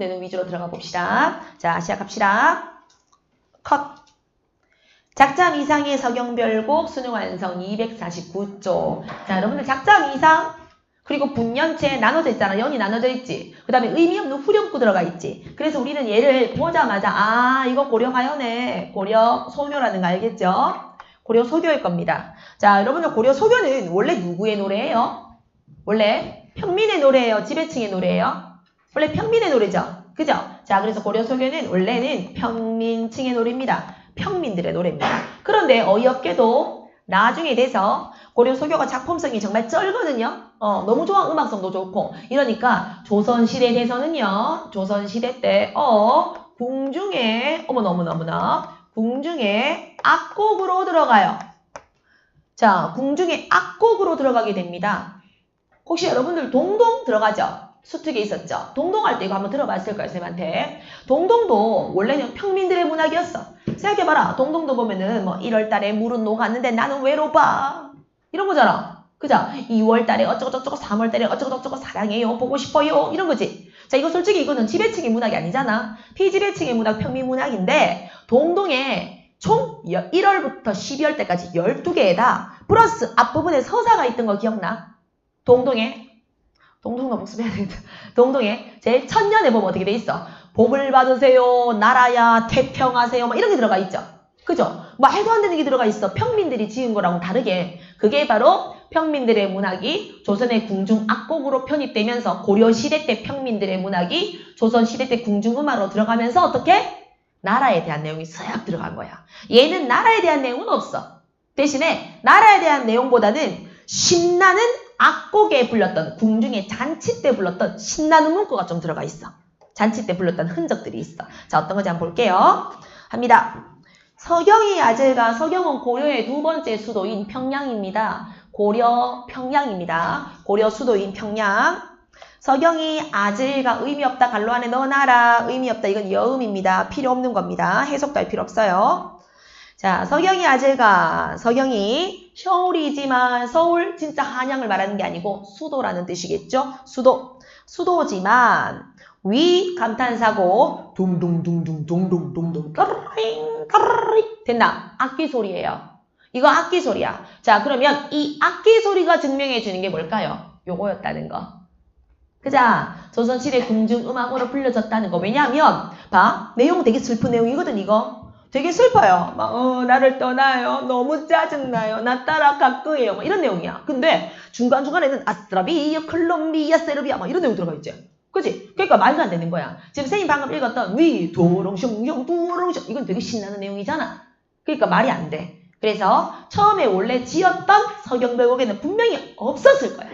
되는 위주로 들어가 봅시다. 자, 시작합시다. 컷. 작점 이상의 서경별곡 수능 완성 249조. 자, 여러분들 작점 이상 그리고 분연체 나눠져 있잖아. 연이 나눠져 있지. 그 다음에 의미 없는 후렴구 들어가 있지. 그래서 우리는 얘를 보자마자 아 이거 고려가요네. 고려 소교라는 거 알겠죠? 고려 소교일 겁니다. 자, 여러분들 고려 소교는 원래 누구의 노래예요? 원래 평민의 노래예요? 지배층의 노래예요? 원래 평민의 노래죠. 그죠? 자, 그래서 고려 소교는 원래는 평민층의 노래입니다. 평민들의 노래입니다. 그런데 어이없게도 나중에 돼서 고려 소교가 작품성이 정말 쩔거든요. 어, 너무 좋아. 음악성도 좋고. 이러니까 조선시대 돼서는요. 조선시대 때, 어, 궁중에, 어머너무너무나, 궁중에 악곡으로 들어가요. 자, 궁중에 악곡으로 들어가게 됩니다. 혹시 여러분들 동동 들어가죠? 수특에 있었죠? 동동할 때 이거 한번 들어봤을 거예요, 쌤한테. 동동도 원래는 평민들의 문학이었어. 생각해봐라. 동동도 보면은 뭐 1월달에 물은 녹았는데 나는 외로봐. 이런 거잖아. 그죠? 2월달에 어쩌고저쩌고 3월달에 어쩌고저쩌고 사랑해요. 보고 싶어요. 이런 거지. 자, 이거 솔직히 이거는 지배층의 문학이 아니잖아. 피지배층의 문학, 평민 문학인데 동동에 총 1월부터 12월 때까지 12개에다 플러스 앞부분에 서사가 있던 거 기억나? 동동에 동동도 복습해야 되겠다. 동동에 제일 첫년에 보면 어떻게 돼 있어? 복을 받으세요. 나라야 태평하세요. 막 이런 게 들어가 있죠. 그죠? 말도 안 되는 게 들어가 있어. 평민들이 지은 거랑은 다르게. 그게 바로 평민들의 문학이 조선의 궁중 악곡으로 편입되면서 고려시대 때 평민들의 문학이 조선시대 때 궁중음악으로 들어가면서 어떻게? 나라에 대한 내용이 싹 들어간 거야. 얘는 나라에 대한 내용은 없어. 대신에 나라에 대한 내용보다는 신나는 악곡에 불렀던 궁중의 잔치 때 불렀던 신나는 문구가 좀 들어가 있어. 잔치 때 불렀던 흔적들이 있어. 자 어떤 건지 한번 볼게요. 합니다. 서경의 아들과 서경은 고려의 두 번째 수도인 평양입니다. 고려 평양입니다. 고려 수도인 평양. 서경이 아들과 의미 없다 갈로 안에 넣어놔라. 의미 없다 이건 여음입니다. 필요 없는 겁니다. 해석도 할 필요 없어요. 자, 서경이 아들과 서경이 서울이지만 서울 진짜 한양을 말하는 게 아니고 수도라는 뜻이겠죠? 수도. 수도지만 위 감탄사고 둥둥둥둥둥둥둥둥 까르링 까르링 됐나? 악기 소리예요. 이거 악기 소리야. 자, 그러면 이 악기 소리가 증명해 주는 게 뭘까요? 요거였다는 거. 그자 조선시대 궁중음악으로 불려졌다는 거. 왜냐하면 봐. 내용 되게 슬픈 내용이거든 이거. 되게 슬퍼요. 막, 어, 나를 떠나요. 너무 짜증나요. 나 따라갈 거예요. 막 이런 내용이야. 근데 중간중간에는 아스트라비아, 콜롬비아, 세르비아 막 이런 내용 들어가 있지. 그지? 그러니까 말도 안 되는 거야. 지금 선생님 방금 읽었던 위, 도롱숑, 용, 도롱숑 이건 되게 신나는 내용이잖아. 그러니까 말이 안 돼. 그래서 처음에 원래 지었던 서경별곡에는 분명히 없었을 거야.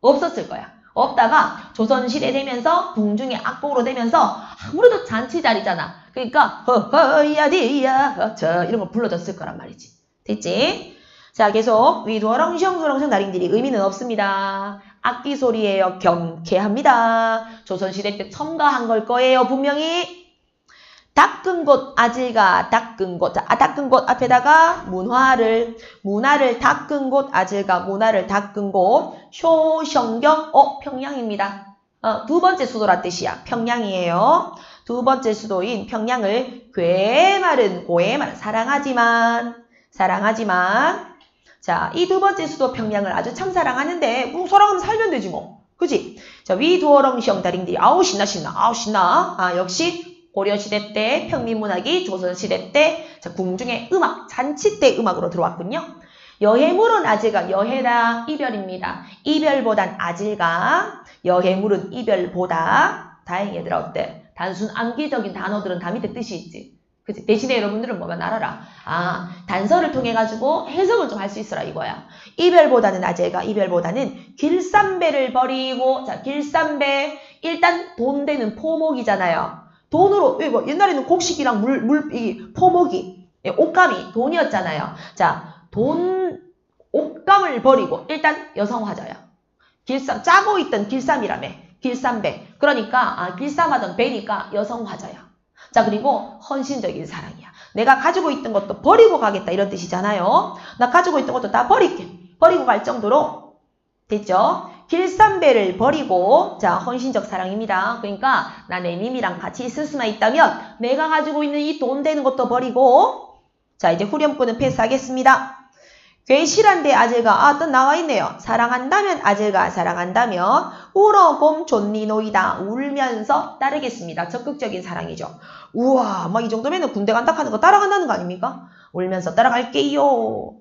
없었을 거야. 없다가 조선 시대 되면서 궁중의 악곡으로 되면서 아무래도 잔치 자리잖아. 그러니까 허허야디야 저 이런 거 불러줬을 거란 말이지. 됐지? 자 계속 위도렁시렁도렁성 나링들이 의미는 없습니다. 악기 소리예요. 경쾌합니다. 조선시대 때 첨가한 걸 거예요. 분명히 닦은 곳 아질가 닦은 곳 자, 아, 닦은 곳 앞에다가 문화를 문화를 닦은 곳 아질가 문화를 닦은 곳 효성경 어 평양입니다. 어, 두 번째 수도라 뜻이야. 평양이에요. 두 번째 수도인 평양을 괴마른 고해마른 사랑하지만 사랑하지만 자, 이 두 번째 수도 평양을 아주 참 사랑하는데 뭐 사랑하면 살면 되지 뭐. 그지? 자, 위도어렁시영 다링들이 아우 신나 신나 아우 신나. 아, 역시 고려시대 때 평민문학이 조선시대 때 자, 궁중의 음악, 잔치 때 음악으로 들어왔군요. 여해물은 아질가 여해라 이별입니다. 이별보단 아질가 여해물은 이별보다 다행히 얘들아 어때? 단순 암기적인 단어들은 다 밑에 뜻이 있지. 그치? 대신에 여러분들은 뭐만 알아라. 아, 단서를 통해 가지고 해석을 좀 할 수 있어라 이거야. 이별보다는 아재가 이별보다는 길쌈배를 버리고 자 길쌈배 일단 돈 되는 포목이잖아요. 돈으로 왜뭐 옛날에는 곡식이랑 물 물 이 포목이 예, 옷감이 돈이었잖아요. 자, 돈 옷감을 버리고 일단 여성화자야. 길쌈 짜고 있던 길쌈이라며. 길쌈배. 그러니까 아, 길쌈하던 배니까 여성화자야. 자, 그리고 헌신적인 사랑이야. 내가 가지고 있던 것도 버리고 가겠다 이런 뜻이잖아요. 나 가지고 있던 것도 다 버릴게. 버리고 갈 정도로 됐죠? 길삼배를 버리고 자 헌신적 사랑입니다. 그러니까 나 내 님이랑 같이 있을 수만 있다면 내가 가지고 있는 이 돈 되는 것도 버리고 자 이제 후렴구는 패스하겠습니다. 괜시란데 아재가 아또 나와 있네요. 사랑한다면 아재가 사랑한다면 울어봄 존니 노이다 울면서 따르겠습니다. 적극적인 사랑이죠. 우와 막 이 정도면 군대 간다 하는 거 따라간다는 거 아닙니까? 울면서 따라갈게요.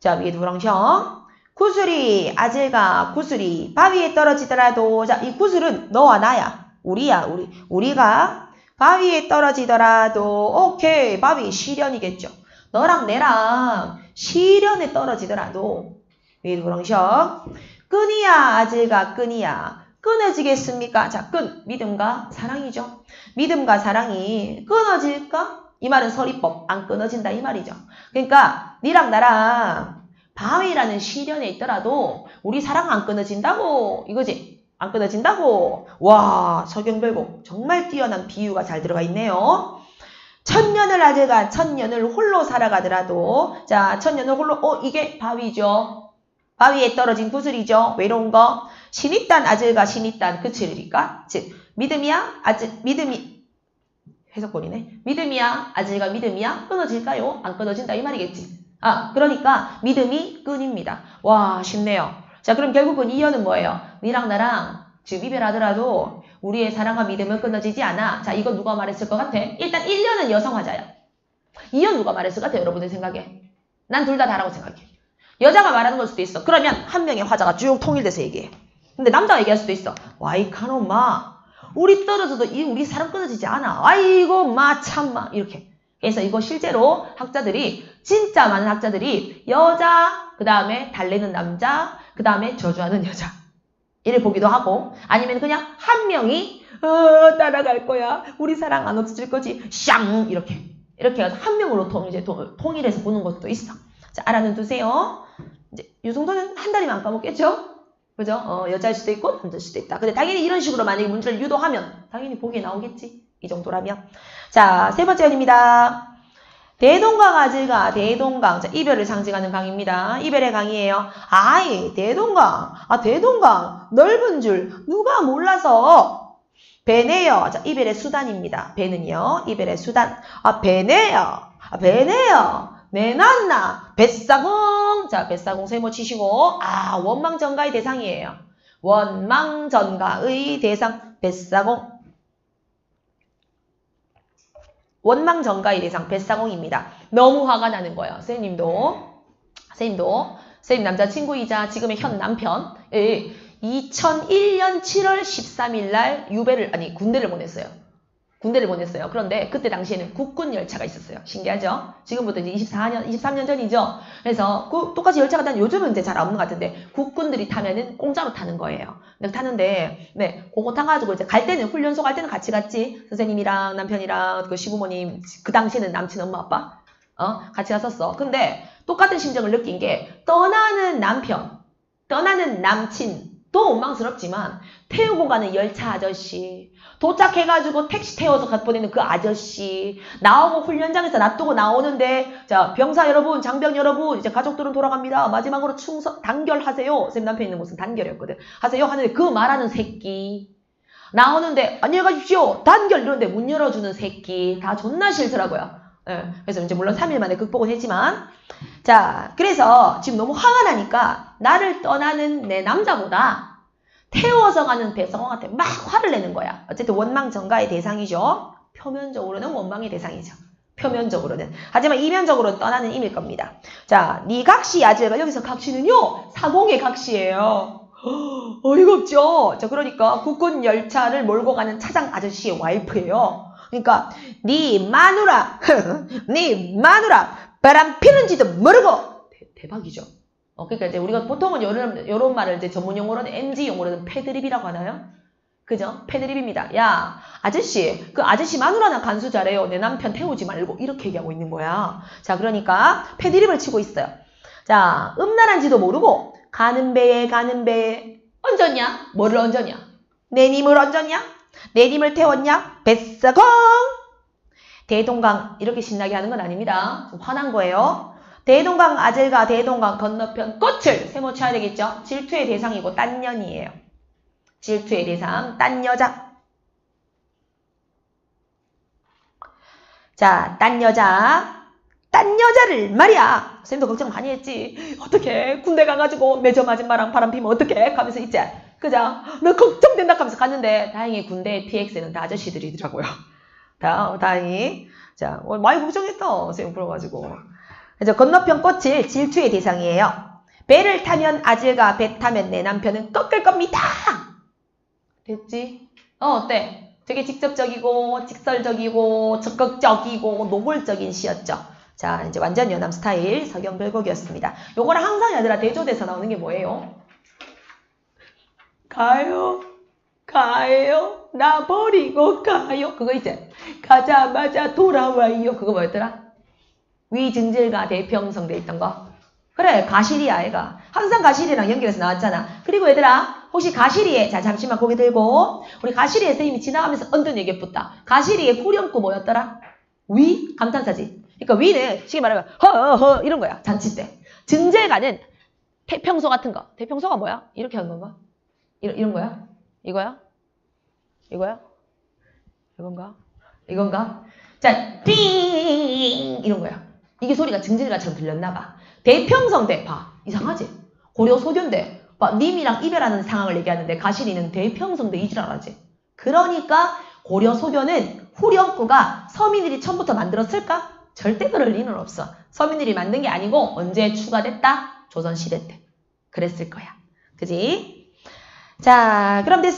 자 위에 누랑형 구슬이 아재가 구슬이 바위에 떨어지더라도 자 이 구슬은 너와 나야. 우리야 우리. 우리가 바위에 떨어지더라도 오케이 바위 시련이겠죠. 너랑 내랑 시련에 떨어지더라도. 위에 누랑형 끈이야 아재가 끈이야. 끊어지겠습니까? 자 끈 믿음과 사랑이죠. 믿음과 사랑이 끊어질까? 이 말은 서리법. 안 끊어진다 이 말이죠. 그러니까 니랑 나랑 바위라는 시련에 있더라도 우리 사랑 안 끊어진다고 이거지? 안 끊어진다고. 와 서경별곡 정말 뛰어난 비유가 잘 들어가 있네요. 천년을 아재가 천년을 홀로 살아가더라도 자 천년을 홀로 어 이게 바위죠. 바위에 떨어진 구슬이죠. 외로운 거. 신입단 아재가 신입단 그치리니까. 즉 믿음이야 아재 믿음이 해석본이네. 믿음이야 아재가 믿음이야 끊어질까요? 안 끊어진다 이 말이겠지 아, 그러니까 믿음이 끈입니다. 와, 쉽네요. 자, 그럼 결국은 이연은 뭐예요? 니랑 나랑 지금 이별하더라도 우리의 사랑과 믿음은 끊어지지 않아. 자, 이거 누가 말했을 것 같아? 일단 1년은 여성화자야. 이연 누가 말했을 것 같아? 여러분들 생각에. 난 둘 다 다라고 생각해. 여자가 말하는 걸 수도 있어. 그러면 한 명의 화자가 쭉 통일돼서 얘기해. 근데 남자가 얘기할 수도 있어. 와이 카노마. 우리 떨어져도 이 우리 사랑 끊어지지 않아. 아이고 마 참마 이렇게. 그래서 이거 실제로 학자들이 진짜 많은 학자들이 여자 그 다음에 달래는 남자 그 다음에 저주하는 여자. 이를 보기도 하고 아니면 그냥 한 명이 어, 따라갈 거야. 우리 사랑 안 없어질 거지. 샹! 이렇게. 이렇게 해서 한 명으로 통, 이제 통, 통일해서 보는 것도 있어. 자 알아는 두세요. 이제 이 정도는 한 달이면 안 까먹겠죠? 그죠? 어, 여자일 수도 있고 남자일 수도 있다. 근데 당연히 이런 식으로 만약에 문제를 유도하면 당연히 보기에 나오겠지. 이 정도라면. 자, 세 번째 연입니다. 대동강 아질가 대동강 자, 이별을 상징하는 강입니다. 이별의 강이에요. 아이 대동강 아 대동강 넓은 줄 누가 몰라서 배네요. 자 이별의 수단입니다. 배는요 이별의 수단 아 배네요. 아 배네요. 내놨나 뱃사공 자 뱃사공 세모 치시고 아 원망 전가의 대상이에요. 원망 전가의 대상 뱃사공 원망 전가의 대상 뱃사공입니다. 너무 화가 나는 거예요. 선생님도 선생님도 선생님 남자친구이자 지금의 현 남편 예, 2001년 7월 13일 날 유배를 아니 군대를 보냈어요. 군대를 보냈어요. 그런데 그때 당시에는 국군 열차가 있었어요. 신기하죠? 지금부터 이제 24년, 23년 전이죠. 그래서 그 똑같이 열차가 다는 요즘은 이제 잘 없는 것 같은데 국군들이 타면은 공짜로 타는 거예요. 근데 타는데 네 그거 타가지고 이제 갈 때는 훈련소 갈 때는 같이 갔지. 선생님이랑 남편이랑 그 시부모님 그 당시에는 남친 엄마 아빠 어 같이 갔었어. 근데 똑같은 심정을 느낀 게 떠나는 남편, 떠나는 남친 또 원망스럽지만 태우고 가는 열차 아저씨 도착해가지고 택시 태워서 갖 보내는 그 아저씨 나오고 훈련장에서 놔두고 나오는데 자 병사 여러분 장병 여러분 이제 가족들은 돌아갑니다. 마지막으로 충성 단결하세요. 선생님 남편 있는 곳은 단결이었거든. 하세요. 하는데 그 말하는 새끼. 나오는데 안녕히 가십시오. 단결! 이런데 문 열어주는 새끼. 다 존나 싫더라고요. 예, 그래서 이제 물론 3일 만에 극복은 했지만 자 그래서 지금 너무 화가 나니까 나를 떠나는 내 남자보다 태워서 가는 배성원한테 막 화를 내는 거야. 어쨌든 원망 전가의 대상이죠. 표면적으로는 원망의 대상이죠. 표면적으로는. 하지만 이면적으로는 떠나는 임일 겁니다. 자, 니 각시 야지가 여기서 각시는요. 사공의 각시예요. 어이가 없죠. 자, 그러니까 국군 열차를 몰고 가는 차장 아저씨의 와이프예요. 그러니까 니 마누라, 니 마누라 바람 피는지도 모르고 대, 박이죠 어, 그러니까 이제 우리가 보통은 이런, 이런 말을 이제 전문 용어로는 MG 용어로는 패드립이라고 하나요? 그죠? 패드립입니다. 야, 아저씨, 그 아저씨 마누라나 간수 잘해요. 내 남편 태우지 말고. 이렇게 얘기하고 있는 거야. 자, 그러니까 패드립을 치고 있어요. 자, 음란한지도 모르고 가는 배에 가는 배에 얹었냐? 뭐를 얹었냐? 내 님을 얹었냐? 내 님을 태웠냐? 뱃사공! 대동강 이렇게 신나게 하는 건 아닙니다. 좀 화난 거예요. 대동강 아들과 대동강 건너편 꽃을 세모 쳐야 되겠죠? 질투의 대상이고 딴 년이에요. 질투의 대상, 딴 여자. 자, 딴 여자. 딴 여자를 말이야. 쌤도 걱정 많이 했지. 어떻게 군대 가가지고 매점 아줌마랑 바람 피면 어떡해? 하면서 있지. 그죠? 너 걱정된다 하면서 갔는데 다행히 군대 PX는 다 아저씨들이더라고요. 다, 다행히. 자, 어, 많이 걱정했다. 쌤 그래가지고. 그래서 건너편 꽃을 질투의 대상이에요. 배를 타면 아질과 배 타면 내 남편은 꺾을 겁니다. 됐지? 어, 어때? 되게 직접적이고, 직설적이고, 적극적이고, 노골적인 시였죠. 자, 이제 완전 연암 스타일 서경별곡이었습니다. 요거랑 항상 얘들아 대조돼서 나오는 게 뭐예요? 가요, 가요, 나 버리고 가요. 그거 이제 가자마자 돌아와요. 그거 뭐였더라? 위증질과 대평성 돼 있던 거. 그래, 가시리야, 애가. 항상 가시리랑 연결해서 나왔잖아. 그리고 얘들아, 혹시 가시리에, 자, 잠시만 고개 들고, 우리 가시리에 선생님이 지나가면서 얹은 얘기 붙다. 가시리의 후렴구 뭐였더라? 위? 감탄사지. 그러니까 위는 쉽게 말하면 허허 이런 거야. 잔치 때. 증제가는 태평소 같은 거. 태평소가 뭐야? 이렇게 하는 건가? 이런, 이런 거야? 이거야? 이거야? 이건가? 이건가? 자, 삥! 이런 거야. 이게 소리가 증질가처럼 들렸나 봐. 대평성대, 봐. 이상하지? 고려 소견대. 봐, 님이랑 이별하는 상황을 얘기하는데 가시리는 대평성대 이지랄하지. 그러니까 고려 소견은 후렴구가 서민들이 처음부터 만들었을까? 절대 그럴 리는 없어. 서민들이 만든 게 아니고 언제 추가됐다? 조선시대 때. 그랬을 거야. 그지? 자, 그럼 됐습니다.